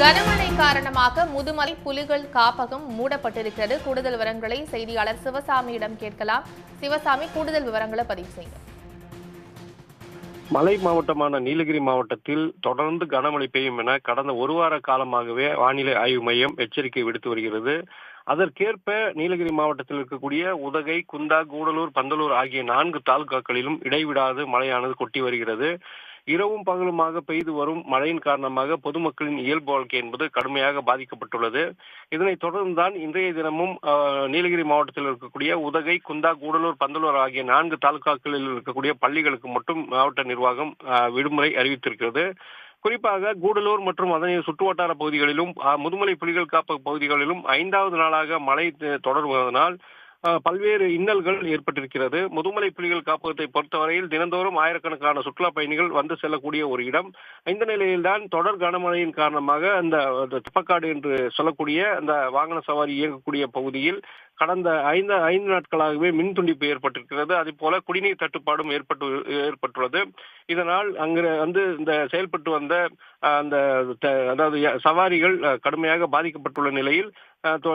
கனமழை காரணமாக முதுமலை புலிகள் காப்பகம் மூடப்பட்டிருக்கிறது. கூடுதல் விவரங்களை செய்தியாளர் சிவசாமியிடம் கேட்கலாம். சிவசாமி கூடுதல் விவரங்களை பதிவு செய்ய மலை மாவட்டமான நீலகிரி மாவட்டத்தில் தொடர்ந்து கனமழை பெய்யும் என கடந்த ஒரு வார காலமாகவே வானிலை ஆய்வு மையம் எச்சரிக்கை விடுத்து வருகிறது. அதற்கேற்ப நீலகிரி மாவட்டத்தில் இருக்கக்கூடிய உதகை குந்தா கூடலூர் பந்தலூர் ஆகிய நான்கு தாலுகாக்களிலும் இடைவிடாது மழையானது கொட்டி வருகிறது. இரவும் பகலுமாக பெய்து வரும் மழையின் காரணமாக பொதுமக்களின் இயல்பு வாழ்க்கை என்பது கடுமையாக பாதிக்கப்பட்டுள்ளது. இதனைத் தொடர்ந்துதான் இன்றைய தினமும் நீலகிரி மாவட்டத்தில் இருக்கக்கூடிய உதகை குந்தா கூடலூர் பந்தலூர் ஆகிய நான்கு தாலுகாக்களில் இருக்கக்கூடிய பள்ளிகளுக்கு மட்டும் மாவட்ட நிர்வாகம் விடுமுறை அறிவித்திருக்கிறது. குறிப்பாக கூடலூர் மற்றும் அதனை சுற்றுவட்டார பகுதிகளிலும் ஆஹ், முதுமலை புலிகள் காப்பக பகுதிகளிலும் ஐந்தாவது நாளாக மழை தொடர்வதனால் பல்வேறு இன்னல்கள் ஏற்பட்டிருக்கிறது. முதுமலை புலிகள் காப்பகத்தை பொறுத்தவரையில் தினந்தோறும் ஆயிரக்கணக்கான சுற்றுலா பயணிகள் வந்து செல்லக்கூடிய ஒரு இடம். இந்த நிலையில்தான் தொடர் கனமழையின் காரணமாக அந்த துப்பக்காடு என்று சொல்லக்கூடிய அந்த வாகன சவாரி இயங்கக்கூடிய பகுதியில் கடந்த ஐந்து ஐந்து நாட்களாகவே மின் துண்டிப்பு ஏற்பட்டிருக்கிறது. அதே போல குடிநீர் தட்டுப்பாடும் ஏற்பட்டு ஏற்பட்டுள்ளது. இதனால் அங்கு வந்து இந்த செயல்பட்டு வந்த அந்த அதாவது சவாரிகள் கடுமையாக பாதிக்கப்பட்டுள்ள நிலையில்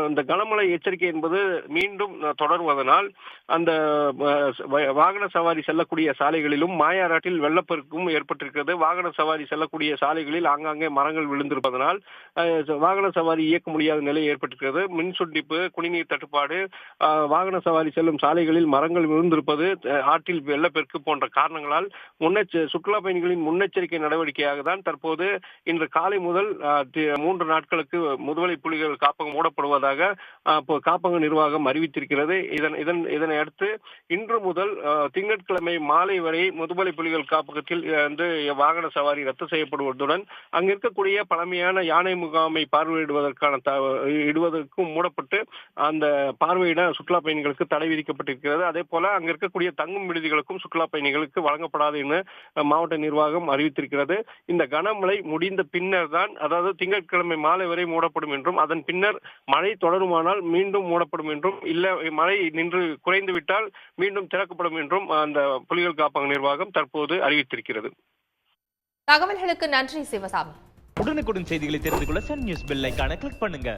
இந்த கனமழை எச்சரிக்கை என்பது மீண்டும் தொடர்வதனால் அந்த வ- வாகன சவாரி செல்லக்கூடிய சாலைகளிலும் மாயாராட்டில் வெள்ளப்பெருக்கும் ஏற்பட்டிருக்கிறது. வாகன சவாரி செல்லக்கூடிய சாலைகளில் ஆங்காங்கே மரங்கள் விழுந்திருப்பதனால் வாகன சவாரி இயக்க முடியாத நிலை ஏற்பட்டிருக்கிறது. மின் சுண்டிப்பு குடிநீர் தட்டுப்பாடு வாகன சவாரி செல்லும் சாலைகளில் மரங்கள் விழுந்திருப்பது ஆற்றில் வெள்ளப்பெருக்கு போன்ற காரணங்களால் முன்னெச்ச சுற்றுலா பயணிகளின் முன்னெச்சரிக்கை நடவடிக்கையாக தான் தற்போது இன்று காலை முதல் மூன்று நாட்களுக்கு முதுவலை புலிகள் காப்பகம் மூட அஹ், காப்பக நிர்வாகம் அறிவித்திருக்கிறது. இதன் இதன் இதனை அடுத்து இன்று முதல் திங்கட்கிழமை மாலை வரை முதுமலை புலிகள் காப்பகத்தில் வந்து வாகன சவாரி ரத்து செய்யப்படுவதுடன் அங்கு இருக்கக்கூடிய பழமையான யானை முகாமை பார்வையிடுவதற்கான இடுவதற்கும் மூடப்பட்டு அந்த பார்வையிட சுற்றுலா பயணிகளுக்கு தடை விதிக்கப்பட்டிருக்கிறது. அதே போல அங்க இருக்கக்கூடிய தங்கும் விடுதிகளுக்கும் சுற்றுலா பயணிகளுக்கு வழங்கப்படாது என மாவட்ட நிர்வாகம் அறிவித்திருக்கிறது. இந்த கனமழை முடிந்த பின்னர் தான் அதாவது திங்கட்கிழமை மாலை வரை மூடப்படும் என்றும் அதன் பின்னர் மழை தொடருமானால் மீண்டும் மூடப்படும் என்றும் இல்ல மழை நின்று குறைந்து விட்டால் மீண்டும் திறக்கப்படும் என்றும் அந்த புலிகள் காப்பக நிர்வாகம் தற்போது அறிவித்திருக்கிறது. தகவல்களுக்கு நன்றி சிவசாமி. உடனுக்குடன் செய்திகளை தெரிந்து கொள்ள சன் நியூஸ் பெல் ஐகானை கிளிக் பண்ணுங்க.